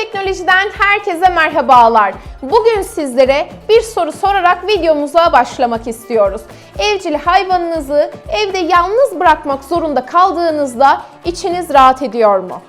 Teknoloji'den herkese merhabalar. Bugün sizlere bir soru sorarak videomuza başlamak istiyoruz. Evcil hayvanınızı evde yalnız bırakmak zorunda kaldığınızda içiniz rahat ediyor mu?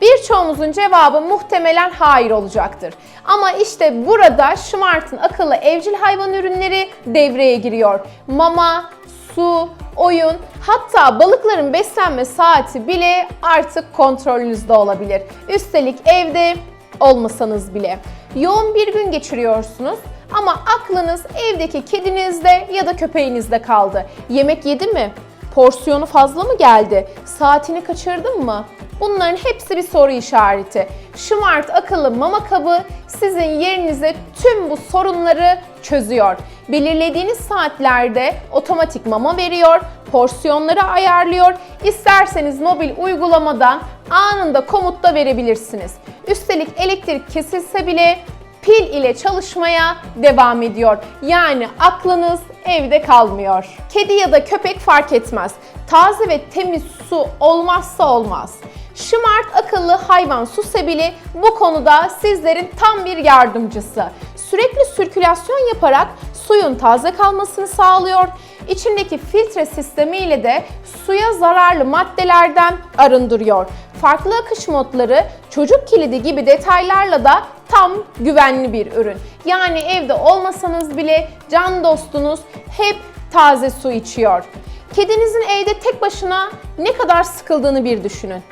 Birçoğumuzun cevabı muhtemelen hayır olacaktır. Ama işte burada Smart'ın akıllı evcil hayvan ürünleri devreye giriyor. Mama, su, oyun, hatta balıkların beslenme saati bile artık kontrolünüzde olabilir. Üstelik evde olmasanız bile. Yoğun bir gün geçiriyorsunuz ama aklınız evdeki kedinizde ya da köpeğinizde kaldı. Yemek yedi mi? Porsiyonu fazla mı geldi? Saatini kaçırdın mı? Bunların hepsi bir soru işareti. Smart akıllı mama kabı sizin yerinize tüm bu sorunları çözüyor. Belirlediğiniz saatlerde otomatik mama veriyor, porsiyonları ayarlıyor. İsterseniz mobil uygulamadan anında komut da verebilirsiniz. Üstelik elektrik kesilse bile pil ile çalışmaya devam ediyor. Yani aklınız evde kalmıyor. Kedi ya da köpek fark etmez. Taze ve temiz su olmazsa olmaz. Smart akıllı hayvan su sebili bu konuda sizlerin tam bir yardımcısı. Sürekli sirkülasyon yaparak suyun taze kalmasını sağlıyor. İçindeki filtre sistemiyle de suya zararlı maddelerden arındırıyor. Farklı akış modları, çocuk kilidi gibi detaylarla da tam güvenli bir ürün. Yani evde olmasanız bile can dostunuz hep taze su içiyor. Kedinizin evde tek başına ne kadar sıkıldığını bir düşünün.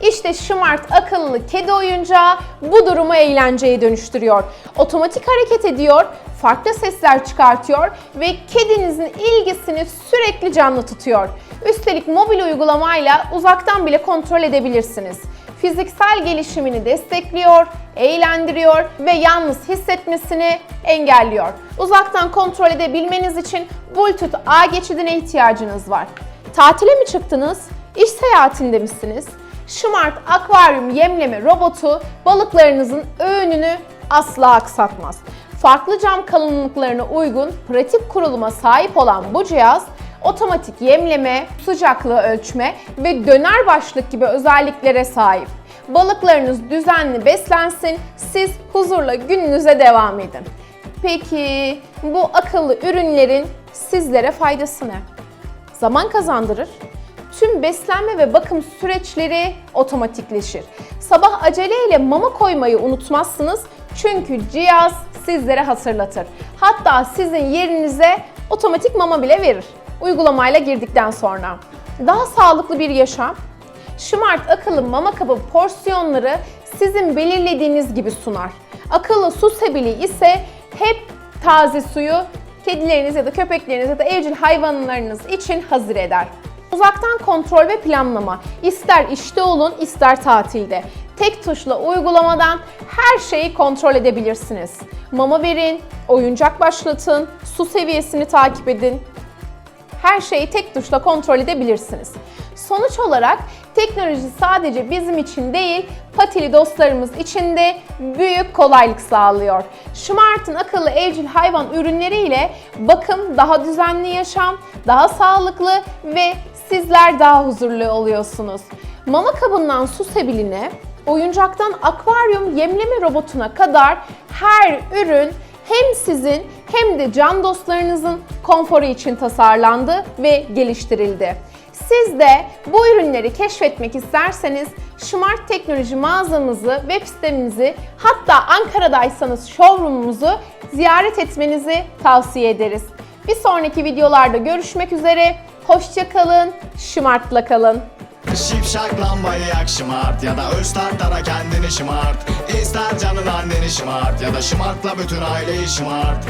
İşte Smart akıllı kedi oyuncağı bu durumu eğlenceye dönüştürüyor. Otomatik hareket ediyor, farklı sesler çıkartıyor ve kedinizin ilgisini sürekli canlı tutuyor. Üstelik mobil uygulamayla uzaktan bile kontrol edebilirsiniz. Fiziksel gelişimini destekliyor, eğlendiriyor ve yalnız hissetmesini engelliyor. Uzaktan kontrol edebilmeniz için Bluetooth ağ geçidine ihtiyacınız var. Tatile mi çıktınız? İş seyahatinde misiniz? Smart akvaryum yemleme robotu balıklarınızın öğününü asla aksatmaz. Farklı cam kalınlıklarına uygun pratik kuruluma sahip olan bu cihaz otomatik yemleme, sıcaklığı ölçme ve döner başlık gibi özelliklere sahip. Balıklarınız düzenli beslensin, siz huzurla gününüze devam edin. Peki bu akıllı ürünlerin sizlere faydası ne? Zaman kazandırır, tüm beslenme ve bakım süreçleri otomatikleşir. Sabah aceleyle mama koymayı unutmazsınız çünkü cihaz sizlere hatırlatır. Hatta sizin yerinize otomatik mama bile verir uygulamayla girdikten sonra. Daha sağlıklı bir yaşam, Smart akıllı mama kabı porsiyonları sizin belirlediğiniz gibi sunar. Akıllı su sebili ise hep taze suyu kedileriniz ya da köpekleriniz ya da evcil hayvanlarınız için hazır eder. Uzaktan kontrol ve planlama. İster işte olun, ister tatilde. Tek tuşla uygulamadan her şeyi kontrol edebilirsiniz. Mama verin, oyuncak başlatın, su seviyesini takip edin. Her şeyi tek tuşla kontrol edebilirsiniz. Sonuç olarak teknoloji sadece bizim için değil, patili dostlarımız için de büyük kolaylık sağlıyor. Smart'ın akıllı evcil hayvan ürünleriyle bakım, daha düzenli yaşam, daha sağlıklı ve sizler daha huzurlu oluyorsunuz. Mama kabından su sebiline, oyuncaktan akvaryum yemleme robotuna kadar her ürün hem sizin hem de can dostlarınızın konforu için tasarlandı ve geliştirildi. Siz de bu ürünleri keşfetmek isterseniz Smart Teknoloji mağazamızı, web sitemizi hatta Ankara'daysanız showroomumuzu ziyaret etmenizi tavsiye ederiz. Bir sonraki videolarda görüşmek üzere. Hoşçakalın, Smart'la kalın. Şipşak lambayı yak şımart. Ya da öz tartara kendini şımart. İster canın anneni şımart. Ya da şımartla bütün aileyi şımart